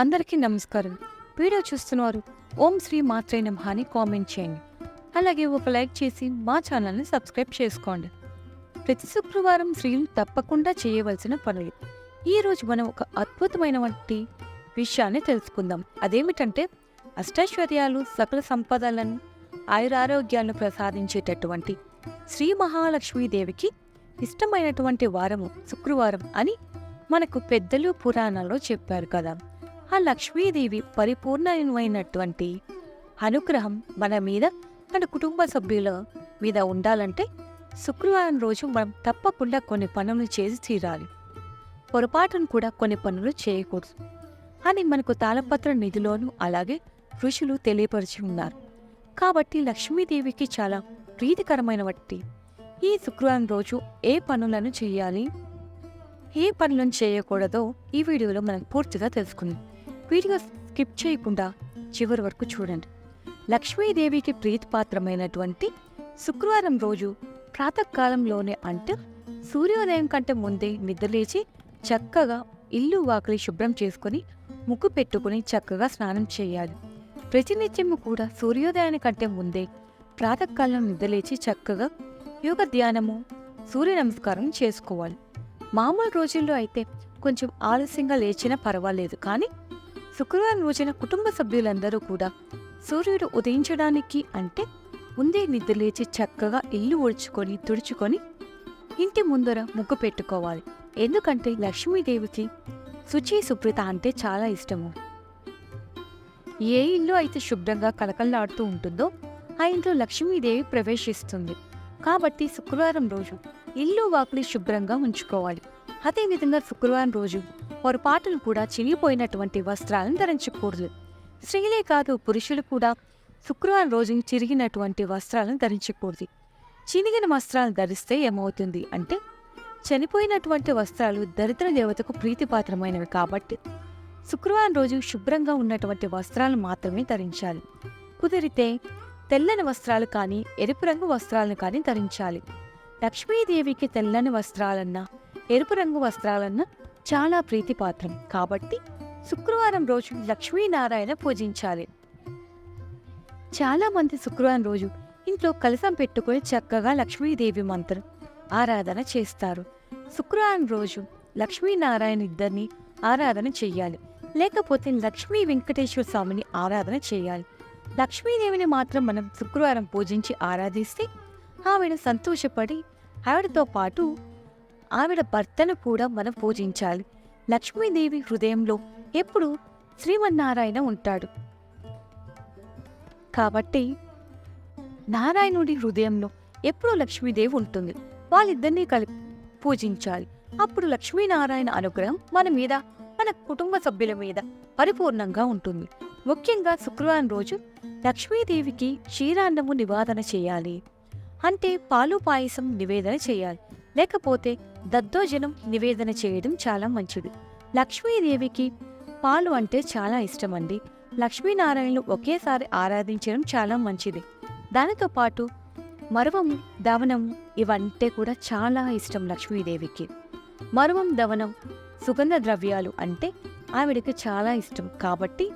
అందరికీ నమస్కారం. వీడియో చూస్తున్నారు ఓం శ్రీ మాత్రే నమః అని కామెంట్ చేయండి. అలాగే ఒక లైక్ చేసి మా ఛానల్ని సబ్స్క్రైబ్ చేసుకోండి. ప్రతి శుక్రవారం స్త్రీలు తప్పకుండా చేయవలసిన పనులు. ఈరోజు మనం ఒక అద్భుతమైన వంటి విషయాన్ని తెలుసుకుందాం. అదేమిటంటే అష్టైశ్వర్యాలు సకల సంపదలను ఆయురారోగ్యాలను ప్రసాదించేటటువంటి శ్రీ మహాలక్ష్మీదేవికి ఇష్టమైనటువంటి వారము శుక్రవారం అని మనకు పెద్దలు పురాణాల్లో చెప్పారు కదా. ఆ లక్ష్మీదేవి పరిపూర్ణమైనటువంటి అనుగ్రహం మన మీద మన కుటుంబ సభ్యుల మీద ఉండాలంటే శుక్రవారం రోజు మనం తప్పకుండా కొన్ని పనులు చేసి తీరాలి. పొరపాటును కూడా కొన్ని పనులు చేయకూడదు. అని మనకు తాళపత్ర నిధిలోనూ అలాగే ఋషులు తెలియపరిచి ఉన్నారు. కాబట్టి లక్ష్మీదేవికి చాలా ప్రీతికరమైన వంటి ఈ శుక్రవారం రోజు ఏ పనులను చేయాలి ఏ పనులను చేయకూడదో ఈ వీడియోలో మనం పూర్తిగా తెలుసుకుందాం. వీడియో స్కిప్ చేయకుండా చివరి వరకు చూడండి. లక్ష్మీదేవికి ప్రీతిపాత్రమైనటువంటి శుక్రవారం రోజు ప్రాతకాలంలోనే అంటే సూర్యోదయం కంటే ముందే నిద్రలేచి చక్కగా ఇల్లు వాకిలి శుభ్రం చేసుకొని ముక్కు పెట్టుకుని చక్కగా స్నానం చేయాలి. ప్రతినిత్యము కూడా సూర్యోదయాన్ని కంటే ముందే ప్రాతకాలం నిద్రలేచి చక్కగా యోగ ధ్యానము సూర్య నమస్కారం చేసుకోవాలి. మామూలు రోజుల్లో అయితే కొంచెం ఆలస్యంగా లేచినా పర్వాలేదు. కానీ శుక్రవారం రోజున కుటుంబ సభ్యులందరూ కూడా సూర్యుడు ఉదయించడానికి అంటే ముందే నిద్రలేచి చక్కగా ఇల్లు ఒడుచుకొని తుడుచుకొని ఇంటి ముందర ముగ్గు పెట్టుకోవాలి. ఎందుకంటే లక్ష్మీదేవికి శుచి శుభ్రత అంటే చాలా ఇష్టము. ఏ ఇల్లు అయితే శుభ్రంగా కలకల్లాడుతూ ఉంటుందో ఆ ఇంట్లో లక్ష్మీదేవి ప్రవేశిస్తుంది. కాబట్టి శుక్రవారం రోజు ఇల్లు వాకిలి శుభ్రంగా ఉంచుకోవాలి. అదేవిధంగా శుక్రవారం రోజు పొరపాటును కూడా చినిగిపోయినటువంటి వస్త్రాలను ధరించకూడదు. స్త్రీలే కాదు పురుషులు కూడా శుక్రవారం రోజు చిరిగినటువంటి వస్త్రాలను ధరించకూడదు. చినిగిన వస్త్రాలను ధరిస్తే ఏమవుతుంది అంటే చనిపోయినటువంటి వస్త్రాలు దరిద్ర దేవతకు ప్రీతిపాత్రమైనవి కాబట్టి శుక్రవారం రోజు శుభ్రంగా ఉన్నటువంటి వస్త్రాలు మాత్రమే ధరించాలి. కుదిరితే తెల్లని వస్త్రాలు కానీ ఎరుపు రంగు వస్త్రాలను కానీ ధరించాలి. లక్ష్మీదేవికి తెల్లని వస్త్రాలన్నా ఎరుపు రంగు వస్త్రాలన్న చాలా ప్రీతిపాత్రం. కాబట్టి శుక్రవారం రోజు లక్ష్మీనారాయణ పూజించాలి. చాలా మంది శుక్రవారం రోజు ఇంట్లో కలసం పెట్టుకుని చక్కగా లక్ష్మీదేవి మంత్రం ఆరాధన చేస్తారు. శుక్రవారం రోజు లక్ష్మీనారాయణ ఇద్దరిని ఆరాధన చెయ్యాలి లేకపోతే లక్ష్మీ వెంకటేశ్వర స్వామిని ఆరాధన చేయాలి. లక్ష్మీదేవిని మాత్రం మనం శుక్రవారం పూజించి ఆరాధిస్తే ఆమెను సంతోషపడి ఆవిడతో పాటు ఆవిడ భర్తను కూడా మనం పూజించాలి. లక్ష్మీదేవి హృదయంలో ఎప్పుడు శ్రీమన్నారాయణ ఉంటాడు. కాబట్టి నారాయణుడి హృదయంలో ఎప్పుడూ లక్ష్మీదేవి ఉంటుంది. వాళ్ళిద్దరినీ కలిపి పూజించాలి. అప్పుడు లక్ష్మీనారాయణ అనుగ్రహం మన మీద మన కుటుంబ సభ్యుల మీద పరిపూర్ణంగా ఉంటుంది. ముఖ్యంగా శుక్రవారం రోజు లక్ష్మీదేవికి క్షీరాన్నము నివాదన చేయాలి. అంటే పాలు పాయసం నివేదన చేయాలి. లేకపోతే దద్దోజనం నివేదన చేయడం చాలా మంచిది. లక్ష్మీదేవికి పాలు అంటే చాలా ఇష్టమండి. లక్ష్మీనారాయణను ఒకేసారి ఆరాధించడం చాలా మంచిది. దానితో పాటు మరువము దవనం ఇవంటే కూడా చాలా ఇష్టం లక్ష్మీదేవికి. మరువం దవనం సుగంధ ద్రవ్యాలు అంటే ఆవిడకి చాలా ఇష్టం. కాబట్టి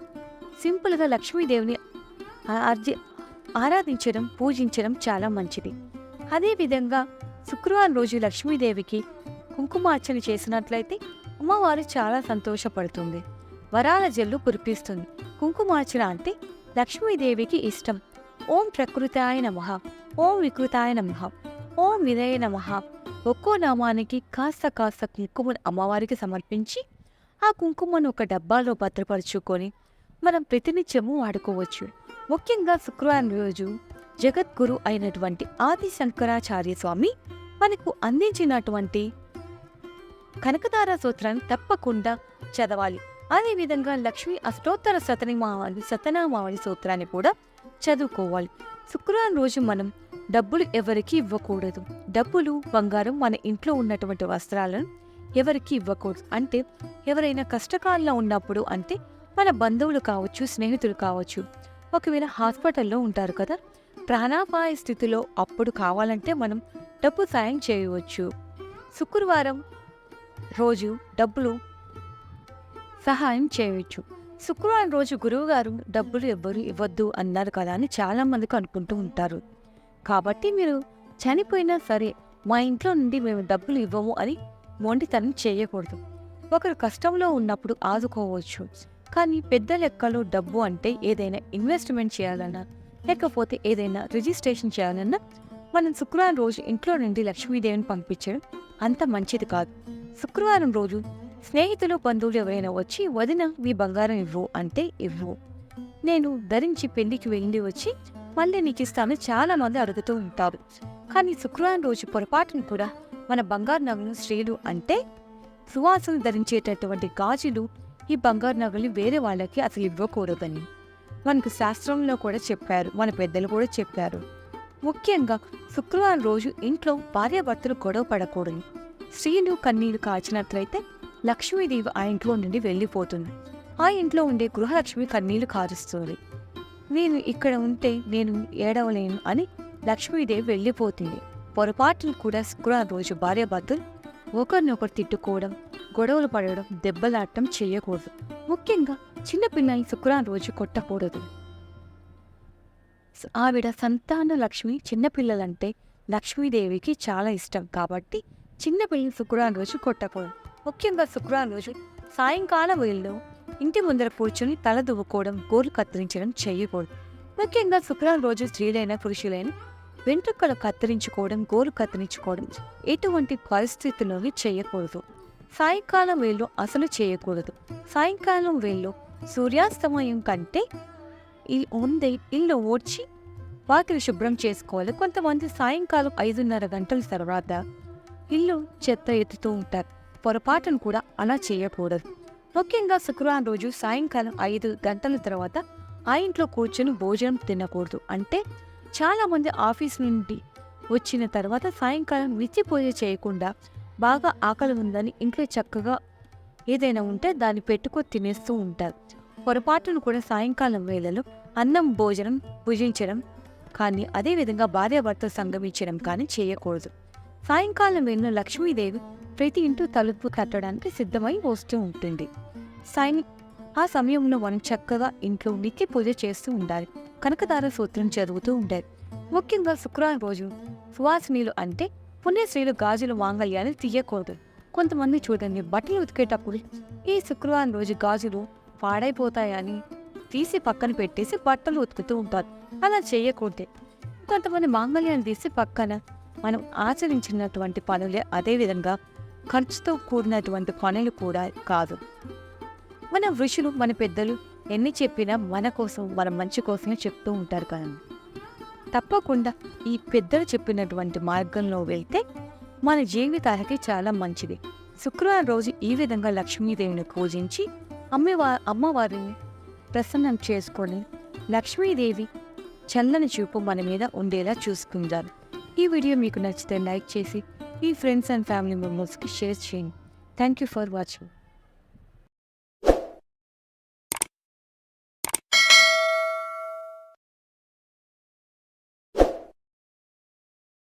సింపుల్గా లక్ష్మీదేవిని ఆర్జి ఆరాధించడం పూజించడం చాలా మంచిది. అదేవిధంగా శుక్రవారం రోజు లక్ష్మీదేవికి కుంకుమార్చన చేసినట్లయితే అమ్మవారు చాలా సంతోషపడుతుంది. వరాల జల్లు కురిపిస్తుంది. కుంకుమార్చన అంటే లక్ష్మీదేవికి ఇష్టం. ఓం ప్రకృతాయ నమ. ఓం వికృతాయ నమ. ఓం విదయ నమ. ఒక్కో నామానికి కాస్త కాస్త కుంకుమను అమ్మవారికి సమర్పించి ఆ కుంకుమను ఒక డబ్బాలో భద్రపరుచుకొని మనం ప్రతినిత్యము వాడుకోవచ్చు. ముఖ్యంగా శుక్రవారం రోజు జగద్గురు అయినటువంటి ఆది శంకరాచార్య స్వామి మనకు అందించినటువంటి కనకదార సూత్రాన్ని తప్పకుండా చదవాలి. అదేవిధంగా లక్ష్మీ అష్టోత్తర శతనిమావళి శతనామావళి సూత్రాన్ని కూడా చదువుకోవాలి. శుక్రవారం రోజు మనం డబ్బులు ఎవరికి ఇవ్వకూడదు. డబ్బులు బంగారం మన ఇంట్లో ఉన్నటువంటి వస్త్రాలను ఎవరికి ఇవ్వకూడదు. అంటే ఎవరైనా కష్టకాలంలో ఉన్నప్పుడు అంటే మన బంధువులు కావచ్చు స్నేహితులు కావచ్చు. ఒకవేళ హాస్పిటల్లో ఉంటారు కదా ప్రాణాపాయ స్థితిలో అప్పుడు కావాలంటే మనం డబ్బు సాయం చేయవచ్చు. శుక్రవారం రోజు డబ్బులు సహాయం చేయవచ్చు. శుక్రవారం రోజు గురువుగారు డబ్బులు ఎవ్వరు ఇవ్వద్దు అన్నారు కదా అని చాలామందికి అనుకుంటూ ఉంటారు. కాబట్టి మీరు చనిపోయినా సరే మా ఇంట్లో నుండి మేము డబ్బులు ఇవ్వము అని మొండితనం చేయకూడదు. ఒకరు కష్టంలో ఉన్నప్పుడు ఆదుకోవచ్చు. కానీ పెద్ద లెక్కలో డబ్బు అంటే ఏదైనా ఇన్వెస్ట్మెంట్ చేయాలన్నా లేకపోతే ఏదైనా రిజిస్ట్రేషన్ చేయాలన్నా మనం శుక్రవారం రోజు ఇంట్లో నుండి లక్ష్మీదేవిని పంపించడం అంత మంచిది కాదు. శుక్రవారం రోజు స్నేహితులు బంధువులు ఎవరైనా వచ్చి వదిన మీ బంగారం ఇవ్వు అంటే ఇవ్వు. నేను ధరించి పెళ్ళికి వెళ్ళి వచ్చి మళ్ళీ నీకు ఇస్తాను చాలా మంది అడుగుతూ ఉంటారు. కానీ శుక్రవారం రోజు పొరపాటును కూడా మన బంగారు నగలు స్త్రీలు అంటే సువాసన ధరించేటటువంటి గాజులు ఈ బంగారు నగలు వేరే వాళ్ళకి అసలు ఇవ్వకూడదని మనకు శాస్త్రంలో కూడా చెప్పారు మన పెద్దలు కూడా చెప్పారు. ముఖ్యంగా శుక్రవారం రోజు ఇంట్లో భార్యాభర్తలు గొడవ పడకూడదు. స్త్రీలు కన్నీళ్ళు కాచినట్లయితే లక్ష్మీదేవి ఆ ఇంట్లో నుండి వెళ్ళిపోతుంది. ఆ ఇంట్లో ఉండే గృహలక్ష్మి కన్నీళ్ళు కారుస్తుంది. నేను ఇక్కడ ఉంటే నేను ఏడవలేను అని లక్ష్మీదేవి వెళ్ళిపోతుంది. పొరపాటులు కూడా శుక్రవారం రోజు భార్యాభర్తలు ఒకరినొకరు తిట్టుకోవడం గొడవలు పడడం దెబ్బలాడటం చేయకూడదు. ముఖ్యంగా చిన్నపిల్లని శుక్రవారం రోజు కొట్టకూడదు. ఆవిడ సంతాన లక్ష్మి చిన్నపిల్లలంటే లక్ష్మీదేవికి చాలా ఇష్టం. కాబట్టి చిన్నపిల్లలు శుక్రవారం రోజు కొట్టకూడదు. ముఖ్యంగా శుక్రవారం రోజు సాయంకాలం వేళ్ళు ఇంటి ముందర కూర్చొని తల దువ్వుకోవడం గోర్లు కత్తిరించడం చేయకూడదు. ముఖ్యంగా శుక్రవారం రోజు స్త్రీలైన పురుషులైన వెంట్రుకలు కత్తిరించుకోవడం గోరు కత్తిరించుకోవడం ఎటువంటి పరిస్థితుల్లోని చేయకూడదు. సాయంకాలం వేళ్ళు అసలు చేయకూడదు. సాయంకాలం వేళ్ళు సూర్యాస్తమయం కంటే ఈ ఇల్లు ఓడ్చి వాకిలి శుభ్రం చేసుకోవాలి. కొంతమంది సాయంకాలం ఐదున్నర గంటల తర్వాత ఇల్లు చెత్త ఎత్తుతూ ఉంటారు. పొరపాటును కూడా అలా చేయకూడదు. ముఖ్యంగా శుక్రవారం రోజు సాయంకాలం ఐదు గంటల తర్వాత ఆ ఇంట్లో కూర్చొని భోజనం తినకూడదు. అంటే చాలామంది ఆఫీస్ నుండి వచ్చిన తర్వాత సాయంకాలం నిత్య పూజ చేయకుండా బాగా ఆకలి ఉందని ఇంట్లో చక్కగా ఏదైనా ఉంటే దాన్ని పెట్టుకొని తినేస్తూ ఉంటారు. పొరపాటును కూడా సాయంకాలం వేళలో అన్నం భోజనం భుజించడం కానీ అదేవిధంగా భార్యాభర్తలు సంగమించడం కానీ చేయకూడదు. సాయంకాలం వేళ లక్ష్మీదేవి ప్రతి ఇంటూ తలుపు కట్టడానికి సిద్ధమై వస్తూ ఉంటుంది. సాయం ఆ సమయంలో మనం చక్కగా ఇంట్లో నిత్య పూజ చేస్తూ ఉండాలి కనకదార సూత్రం చదువుతూ ఉండాలి ముఖ్యంగా శుక్రవారం రోజు సువాసినీలు అంటే పుణ్యశ్రీలు గాజులు మాంగళ్యాన్ని తీయకూడదు. కొంతమంది చూడండి బట్టలు ఉతికేటప్పుడు ఈ శుక్రవారం రోజు గాజులు పాడైపోతాయని తీసి పక్కన పెట్టేసి బట్టలు ఉతుకుతూ ఉంటారు. అలా చేయకూడదు కొంతమంది మాంగళ్యాన్ని తీసి పక్కన మనం ఆచరించినటువంటి పనులే అదేవిధంగా ఖర్చుతో కూడినటువంటి పనులు కూడా కాదు. మన ఋషులు మన పెద్దలు ఎన్ని చెప్పినా మన కోసం మన మంచి కోసమే చెప్తూ ఉంటారు కదండి. తప్పకుండా ఈ పెద్దలు చెప్పినటువంటి మార్గంలో వెళ్తే మన జీవితాలకి చాలా మంచిది. శుక్రవారం రోజు ఈ విధంగా లక్ష్మీదేవిని పూజించి అమ్మవా అమ్మవారిని ప్రసన్నం చేసుకొని లక్ష్మీదేవి చల్లని చూపు మన మీద ఉండేలా చూసుకుంటారు ఈ వీడియో మీకు నచ్చితే లైక్ చేసి మీ ఫ్రెండ్స్ అండ్ ఫ్యామిలీ మెంబర్స్కి షేర్ చేయండి. Thank you for watching.